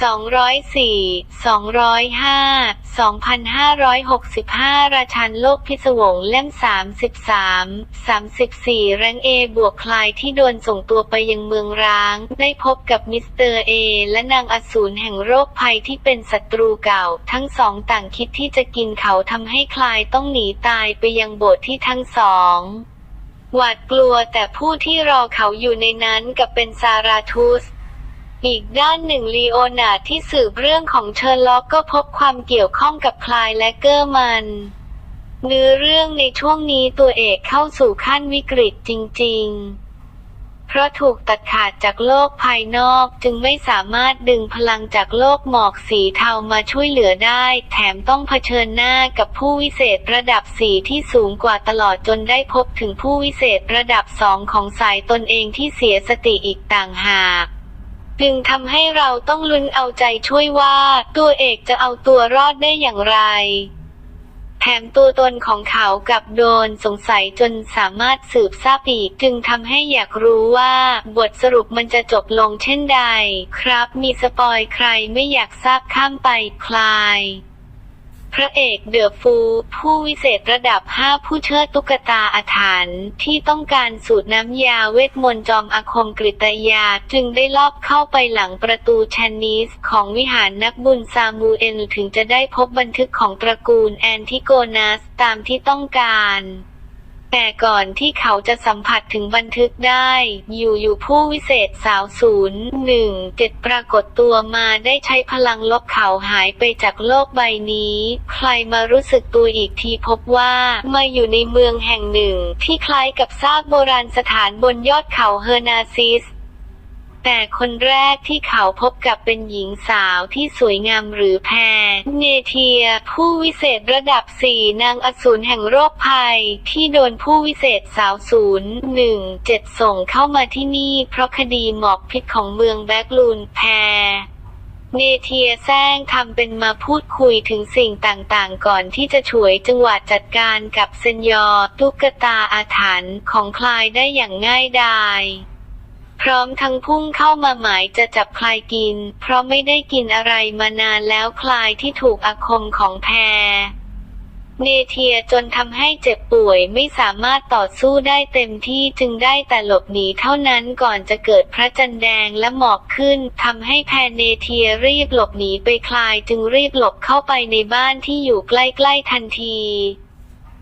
204 205 2565 ราชันโลกพิศวงเล่ม 33 34 แรงเอบวกคลายที่โดนส่งตัวไปยังเมืองร้าง ได้พบกับมิสเตอร์เอและนางอสูรแห่งโรคภัยที่เป็นศัตรูเก่า ทั้งสองต่างคิดที่จะกินเขาทำให้คลายต้องหนีตายไปยังโบสถ์ที่ทั้งสองหวาดกลัวแต่ผู้ที่รอเขาอยู่ในนั้นกับเป็นซาราทุส อีกด้านหนึ่งลีโอนาร์ดที่สืบเรื่องของเชอร์ล็อกก็พบความเกี่ยวข้องกับคลายและเกอร์มันเนื้อเรื่องในช่วงนี้ตัวเอกเข้าสู่ขั้นวิกฤตจริง ๆ เพราะถูกตัดขาดจากโลกภายนอกจึงไม่สามารถดึงพลังจากโลกหมอกสีเทามาช่วยเหลือได้ แถมต้องเผชิญหน้ากับผู้วิเศษระดับสีที่สูงกว่าตลอดจนได้พบถึงผู้วิเศษระดับสองของสายตนเองที่เสียสติอีกต่างหาก จึงทำให้เราต้องลุ้นเอาใจช่วยว่า ตัวเอกจะเอาตัวรอดได้อย่างไร แถมตัวตนของเขากับโดนสงสัยจนสามารถสืบทราบอีก จึงทำให้อยากรู้ว่า บทสรุปมันจะจบลงเช่นใด ครับมีสปอยใครไม่อยากทราบข้ามไปคลาย พระเอกเดอะฟูผู้วิเศษระดับ 5 ผู้เชิดตุ๊กตาอาถรรพ์ที่ต้องการสูตรน้ำยาเวทมนต์จอมอาคมกริตยา จึงได้ลอบเข้าไปหลังประตูแชนนิส ของวิหารนักบุญซามูเอลถึงจะได้พบบันทึกของตระกูลแอนทิโกนัสตามที่ต้องการ แต่ก่อนที่เขาจะสัมผัสถึงบันทึกได้ อยู่อยู่ผู้วิเศษสาวศูนย์หนึ่งเจ็ดปรากฏตัวมาได้ใช้พลังลบเขาหายไปจากโลกใบนี้ ใครมารู้สึกตัวอีกทีพบว่า มาอยู่ในเมืองแห่งหนึ่ง ที่คล้ายกับซากโบราณสถานบนยอดเขาเฮอร์นาซิส แต่คนแรกที่เขาพบกับเป็นหญิงสาวที่สวยงามหรือแพรเนเทีย ผู้วิเศษระดับสี่นางอสูรแห่งโรคภัย ที่โดนผู้วิเศษสาวศูนย์หนึ่งเจ็ดส่งเข้ามาที่นี่เพราะคดีหมอกพิษของเมืองแบกลูนแพรเนเทียแซงทำเป็นมาพูดคุยถึงสิ่งต่างๆ ก่อนที่จะฉวยจังหวะจัดการกับเซนยอตุ๊กตาอาถรรพ์ของคลายได้อย่างง่ายดาย พร้อมทั้งพุ่งเข้ามาหมายจะจับคลายกิน เพราะไม่ได้กินอะไรมานานแล้วคลายที่ถูกอาคมของแพรเนเทียจนทำให้เจ็บป่วยไม่สามารถต่อสู้ได้เต็มที่จึงได้แต่หลบหนีเท่านั้นก่อนจะเกิดพระจันทร์แดงและหมอกขึ้นทำให้แพรเนเทียรีบหลบหนีไปคลายจึงรีบหลบเข้าไปในบ้านที่อยู่ใกล้ๆทันที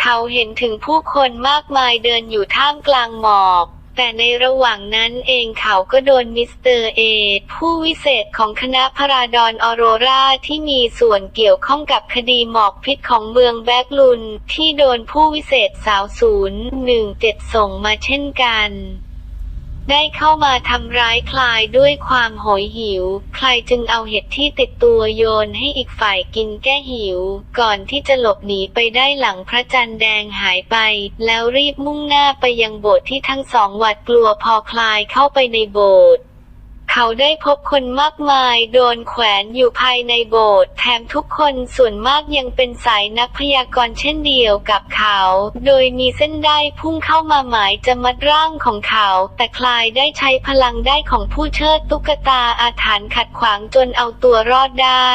เขาเห็นถึงผู้คนมากมายเดินอยู่ท่ามกลางหมอก แต่ในระหว่างนั้นเองเขาก็โดนมิสเตอร์เอดผู้วิเศษของคณะพราดอนออโรราที่มีส่วนเกี่ยวข้องกับคดีหมอกพิษของเมืองแบกลุน ที่โดนผู้วิเศษสาวศูนย์หนึ่งเจ็ดส่งมาเช่นกัน ได้เข้ามาทำร้ายคลายด้วยความโหยหิวใครจึงเอาเห็ดที่ติดตัวโยนให้อีกฝ่ายกินแก้หิว ก่อนที่จะหลบหนีไปได้หลังพระจันทร์แดงหายไป แล้วรีบมุ่งหน้าไปยังโบสถ์ที่ทั้งสองหวาดกลัวพอคลายเข้าไปในโบสถ์ เขาได้พบคนมากมายโดนแขวนอยู่ภายในโบสถ์แถมทุกคนส่วนมากยังเป็นสายนักพยากรณ์เช่นเดียวกับเขา โดยมีเส้นได้พุ่งเข้ามาหมายจะมัดร่างของเขา แต่คลายได้ใช้พลังได้ของผู้เชิดตุ๊กตาอาถรรพ์ขัดขวางจนเอาตัวรอดได้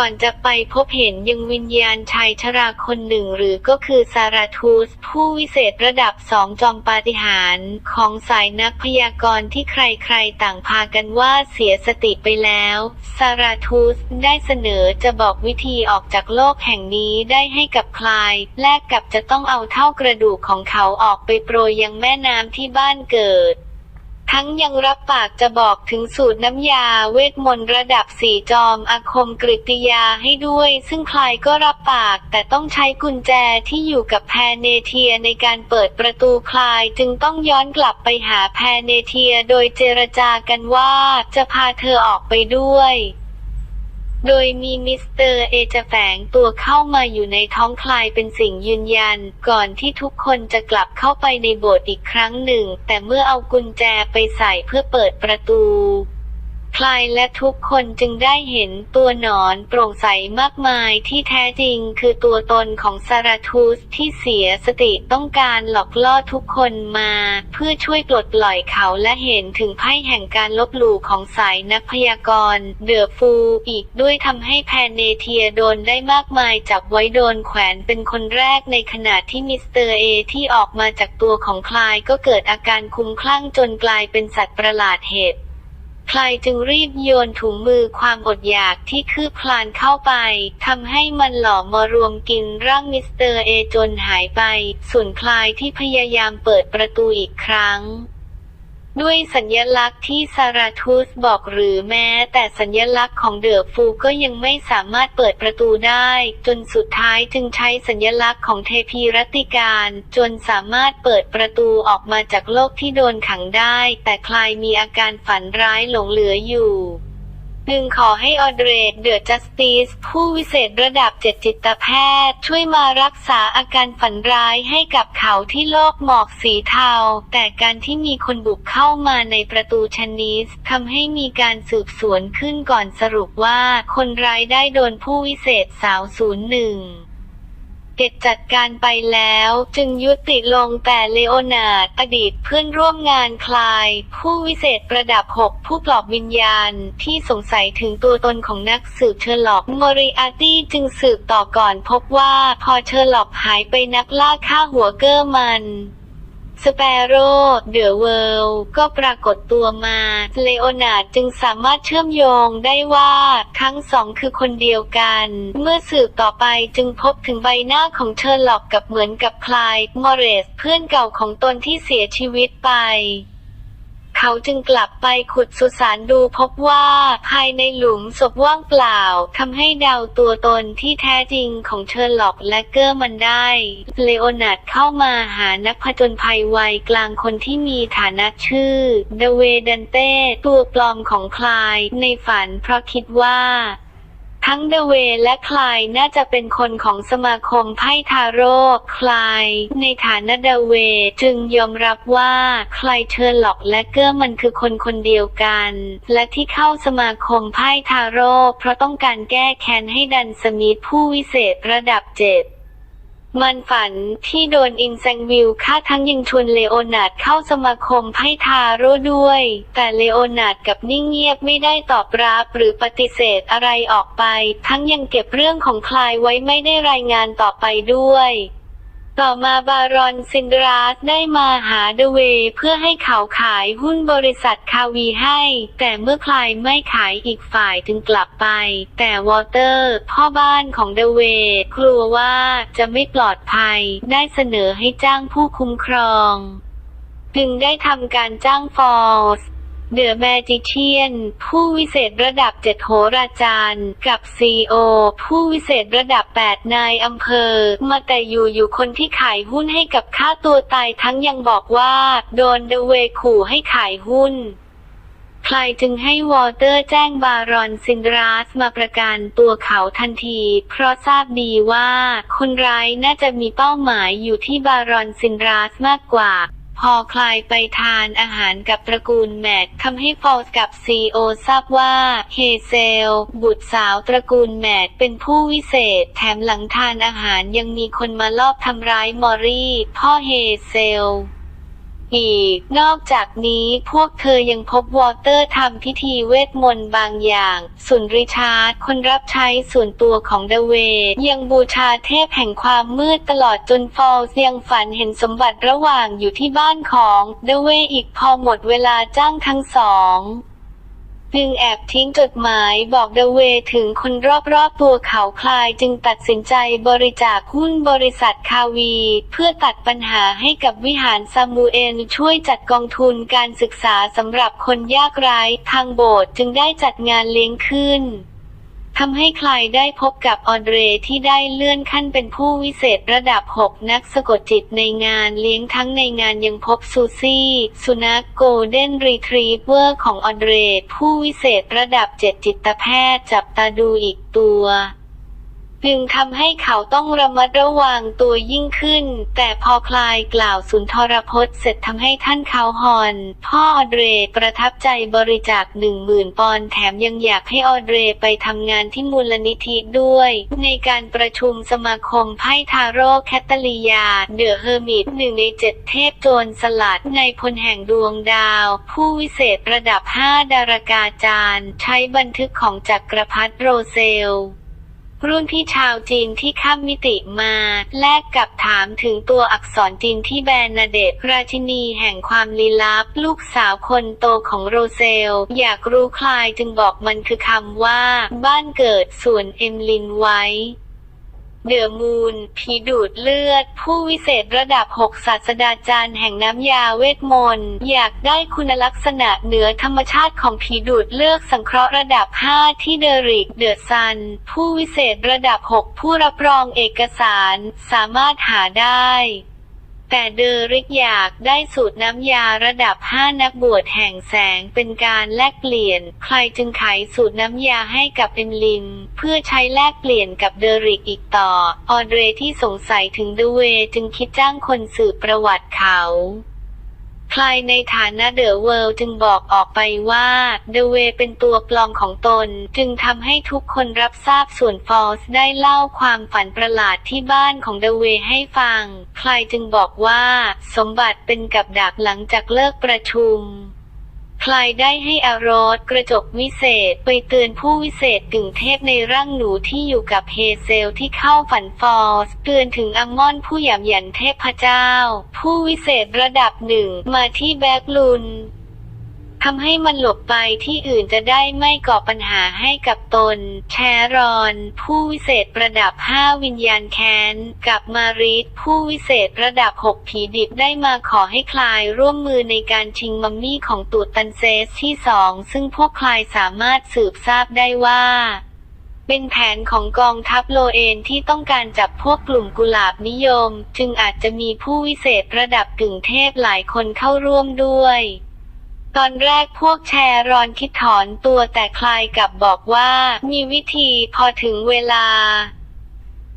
ก่อนจะไปพบเห็นยังวิญญาณชายชราคนหนึ่งหรือก็คือซาราทูส ผู้วิเศษระดับสองจอมปาฏิหาริย์ของสายนักพยากรณ์ที่ใครๆต่างพากันว่าเสียสติไปแล้ว ซาราทูสได้เสนอจะบอกวิธีออกจากโลกแห่งนี้ได้ให้กับคลาย แลกกับจะต้องเอาเท่ากระดูกของเขาออกไปโปรยยังแม่น้ำที่บ้านเกิด ทั้งยังรับปากจะบอกถึงสูตรน้ำยาเวทมนต์ระดับสี่จอมอาคมกริตยาให้ด้วย ซึ่งใครก็รับปากแต่ต้องใช้กุญแจที่อยู่กับแพรเนเทียในการเปิดประตูคลายจึงต้องย้อนกลับไปหาแพรเนเทียโดยเจรจากันว่าจะพาเธอออกไปด้วย โดยมีมิสเตอร์เอจะแฝงตัวเข้ามาอยู่ในท้องคลายเป็นสิ่งยืนยัน ก่อนที่ทุกคนจะกลับเข้าไปในโบสถ์อีกครั้งหนึ่ง แต่เมื่อเอากุญแจไปใส่เพื่อเปิดประตู คลายและทุกคนจึงได้เห็นตัวหนอนโปร่งใสมากมายที่แท้จริงคือตัวตนของซาราทูสที่เสียสติต้องการหลอกล่อทุกคนมา เพื่อช่วยปลดปล่อยเขาและเห็นถึงไพ่แห่งการลบหลู่ของสายนักพยากรณ์เดอะฟูอีกด้วยทำให้แพนเนเทียโดนได้มากมายจับไว้โดนแขวนเป็นคนแรกในขณะที่มิสเตอร์เอที่ออกมาจากตัวของคลายก็เกิดอาการคุ้มคลั่งจนกลายเป็นสัตว์ประหลาดเหตุ คลายจึงรีบโยนถุงมือความอดอยากที่คืบคลานเข้าไปทำให้มันหล่อมารวมกินร่างมิสเตอร์เอจนหายไป ส่วนคลายที่พยายามเปิดประตูอีกครั้ง ด้วยสัญลักษณ์ที่ซาราทูสบอกหรือแม้แต่สัญลักษณ์ของเดอฟูก็ยังไม่สามารถเปิดประตูได้ จนสุดท้ายจึงใช้สัญลักษณ์ของเทพีรัติการ จนสามารถเปิดประตูออกมาจากโลกที่โดนขังได้ แต่คลายมีอาการฝันร้ายหลงเหลืออยู่ จึงขอให้ออเดรดเดอะจัสติสผู้วิเศษระดับเจ็ดจิตแพทย์ ช่วยมารักษาอาการฝันร้ายให้กับเขาที่โลกหมอกสีเทา แต่การที่มีคนบุกเข้ามาในประตูชนิสทำให้มีการสืบสวนขึ้นก่อนสรุปว่าคนร้ายได้โดนผู้วิเศษสาวศูนย์หนึ่ง เก็ดจัดการไปแล้ว จึงยุติลงแต่เลโอนาร์ดอดีตเพื่อนร่วมงานคลาย ผู้วิเศษประดับ6ผู้ปลอบวิญญาณที่สงสัยถึงตัวตนของนักสืบเชอร์ล็อกมอริอาร์ตี้จึงสืบต่อก่อนพบว่าพอเชอร์ล็อกหายไปนักล่าฆ่าหัวเกอร์มัน สเปโร่เดอะเวิลด์ก็ปรากฏตัวมา เลโอนาร์ดจึงสามารถเชื่อมโยงได้ว่าทั้งสองคือคนเดียวกัน เมื่อสืบต่อไปจึงพบถึงใบหน้าของเชอร์ล็อกกับเหมือนกับคลายมอเรสเพื่อนเก่าของตนที่เสียชีวิตไป เขาจึงกลับไปขุดสุสานดูพบว่า ภายในหลุมศพว่างเปล่าทำให้เดาตัวตนที่แท้จริงของเชอร์ล็อกและเกอร์มันได้ เลโอนาร์ดเข้ามาหานักผจญภัยวัยกลางคนที่มีฐานะชื่อเดเวดันเต้ตัวปลอมของคลายในฝันเพราะคิดว่า ทั้งเดเวและคลายน่าจะเป็นคนของสมาคมไพ่ทาโร่คลาย ในฐานะเดเวจึงยอมรับว่าคลายเชอร์ล็อกและเกื้อมันคือคนคนเดียวกัน และที่เข้าสมาคมไพ่ทาโร่เพราะต้องการแก้แค้นให้ดันสมิธผู้วิเศษระดับเจ็ด มันฝันที่โดนอินแซงวิลฆ่าทั้งยังชวนเลโอนาร์ดเข้าสมาคมไพ่ทาโร่ด้วย แต่เลโอนาร์ดกับนิ่งเงียบไม่ได้ตอบรับหรือปฏิเสธอะไรออกไป ทั้งยังเก็บเรื่องของคลายไว้ไม่ได้รายงานต่อไปด้วย ต่อมาบารอนซินดราสได้มาหาเดเวเพื่อให้เขาขายหุ้นบริษัทคาวีให้ แต่เมื่อคลายไม่ขายอีกฝ่ายจึงกลับไป แต่วอเตอร์ พ่อบ้านของเดเวกลัวว่าจะไม่ปลอดภัย ได้เสนอให้จ้างผู้คุ้มครอง จึงได้ทำการจ้างฟอลส์ เดอะแมจิเชียน ผู้วิเศษระดับเจ็ดโหราจารย์ กับซีโอ ผู้วิเศษระดับแปดนายอำเภอ มาแต่อยู่อยู่คนที่ขายหุ้นให้กับค่าตัวตายทั้งยังบอกว่า โดนเดเวขู่ให้ขายหุ้นคลายจึงให้วอเตอร์แจ้งบารอนซินดราสมาประกันตัวเขาทันที เพราะทราบดีว่า คนร้ายน่าจะมีเป้าหมายอยู่ที่บารอนซินดราสมากกว่า พอคลายไปทานอาหารกับตระกูลแมททำให้ฟอลส์กับซีโอทราบว่าเฮเซล บุตรสาวตระกูลแมทเป็นผู้วิเศษ แถมหลังทานอาหารยังมีคนมาลอบทำร้ายมอรี่ พ่อเฮเซล อีก นอกจากนี้พวกเธอยังพบวอเตอร์ทำพิธีเวทมนต์บางอย่าง ส่วนริชาร์ดคนรับใช้ส่วนตัวของเดเวยังบูชาเทพแห่งความมืดตลอดจนฟอลส์ยังฝันเห็นสมบัติระหว่างอยู่ที่บ้านของเดเวอีกพอหมดเวลาจ้างทั้งสอง จึงแอบทิ้งจดหมายบอกเดเวถึงคนรอบๆตัวเขาคลายจึงตัดสินใจบริจาคหุ้นบริษัทคาวี เพื่อตัดปัญหาให้กับวิหารซามูเอลช่วยจัดกองทุนการศึกษาสำหรับคนยากไร้ทางโบสถ์จึงได้จัดงานเลี้ยงขึ้น ทำให้ใครได้พบกับออเดรที่ได้เลื่อนขั้นเป็นผู้วิเศษระดับ 6 นักสะกดจิตในงานเลี้ยงทั้งในงานยังพบซูซี่ สุนัขโกลเด้นรีทรีเวอร์ของออเดรผู้วิเศษระดับ 7 จิตแพทย์จับตาดูอีกตัว จึงทำให้เขาต้องระมัดระวังตัวยิ่งขึ้น แต่พอคลายกล่าวสุนทรพจน์เสร็จทำให้ท่านเขาฮอน พ่อออเดรประทับใจบริจาคหนึ่งหมื่นปอนด์แถมยังอยากให้ออเดรไปทำงานที่มูลนิธิด้วย ในการประชุมสมาคมไพ่ทาโร่แคตตาลียา เดอะเฮอร์มิตหนึ่งในเจ็ดเทพโจรสลัดในพลแห่งดวงดาว ผู้วิเศษระดับ 5 ดารากาจารย์ ใช้บันทึกของจักรพรรดิโรเซล รุ่นพี่ชาวจีนที่ข้ามมิติมา แลกกับถามถึงตัวอักษรจีนที่แบรนาเดตราชินีแห่งความลี้ลับ ลูกสาวคนโตของโรเซล อยากรู้คลายจึงบอกมันคือคำว่า บ้านเกิดส่วนเอมลินไว้ เดือมูน ผีดูดเลือด ผู้วิเศษระดับ 6 ศาสดาจารย์แห่งน้ำยาเวทมนต์อยากได้คุณลักษณะเหนือธรรมชาติของผีดูดเลือดสังเคราะห์ระดับ 5 ที่เดริก เดอะซัน ผู้วิเศษระดับ 6 ผู้รับรองเอกสาร สามารถหาได้ แต่เดอริกอยากได้สูตรน้ำยาระดับ 5 นักบวชแห่งแสงเป็นการแลกเปลี่ยน ใครจึงขายสูตรน้ำยาให้กับเอมลิน เพื่อใช้แลกเปลี่ยนกับเดอริกอีกต่อ ออเดรที่สงสัยถึงดูเวจึงคิดจ้างคนสืบประวัติเขา ใครในฐานะเดอะเวิลด์จึงบอกออกไปว่าเดเวเป็นตัวปลอมของตน จึงทำให้ทุกคนรับทราบส่วนฟอสได้เล่าความฝันประหลาดที่บ้านของเดเวให้ฟังใครจึงบอกว่า สมบัติเป็นกับดักหลังจากเลิกประชุม คลายได้ให้อารอดกระจกวิเศษไปเตือนผู้วิเศษกึ่งเทพในร่างหนูที่อยู่กับเฮเซลที่เข้าฝันฟอสเตือนถึงอัมมอนผู้หยำหยันเทพเจ้า ผู้วิเศษระดับหนึ่งมาที่แบกลุน ทำให้มันหลบไปที่อื่นจะได้ไม่ก่อปัญหาให้กับตน แชรอน ผู้วิเศษระดับ 5 วิญญาณแค้น กับมาริสผู้วิเศษระดับ 6 ผีดิบได้มาขอให้คลายร่วมมือในการชิงมัมมี่ของตูดตันเซสที่สองซึ่งพวกคลายสามารถสืบทราบได้ว่าเป็นแผนของกองทัพโลเอนที่ต้องการจับพวกกลุ่มกุหลาบนิยม จึงอาจจะมีผู้วิเศษระดับกึ่งเทพหลายคนเข้าร่วมด้วย ตอนแรกพวกแชร์รอนคิดถอนตัวแต่คลายกับบอกว่ามีวิธีพอถึงเวลา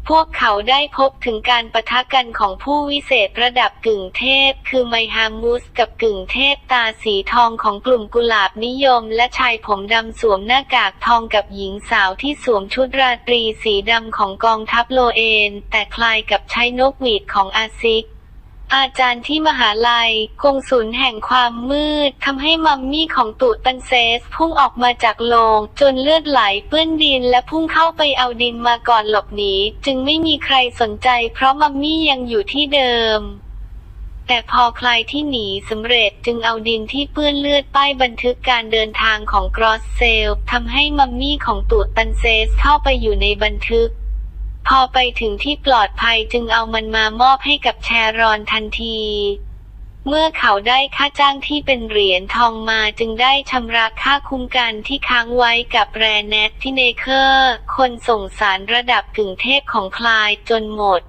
พวกเขาได้พบถึงการประทะกันของผู้วิเศษระดับกึ่งเทพ คือไมฮามุสกับกึ่งเทพตาสีทองของกลุ่มกุหลาบนิยม และชายผมดำสวมหน้ากากทองกับหญิงสาวที่สวมชุดราตรีสีดำของกองทัพโลเอน แต่คลายกับใช้นกหวีดของอาซิก อาจารย์ที่มหาลัย กงศูนย์แห่งความมืดทำให้มัมมี่ของตูตันเซส พุ่งออกมาจากโลง จนเลือดไหลเปื้อนดินและพุ่งเข้าไปเอาดินมาก่อนหลบหนีจึงไม่มีใครสนใจ เพราะมัมมี่ยังอยู่ที่เดิมแต่พอใครที่หนีสำเร็จจึงเอาดินที่เปื้อนเลือดป้ายบันทึกการเดินทางของกรอสเซลทำให้มัมมี่ของตูตันเซสเข้าไปอยู่ในบันทึก พอไปถึงที่ปลอดภัยจึงเอามันมามอบให้กับแชรอนทันที เมื่อเขาได้ค่าจ้างที่เป็นเหรียญทองมาจึงได้ชำระค่าคุ้มกันที่ค้างไว้กับแรนแนทที่เนเคอร์ คนส่งสารระดับกึ่งเทพของคลายจนหมด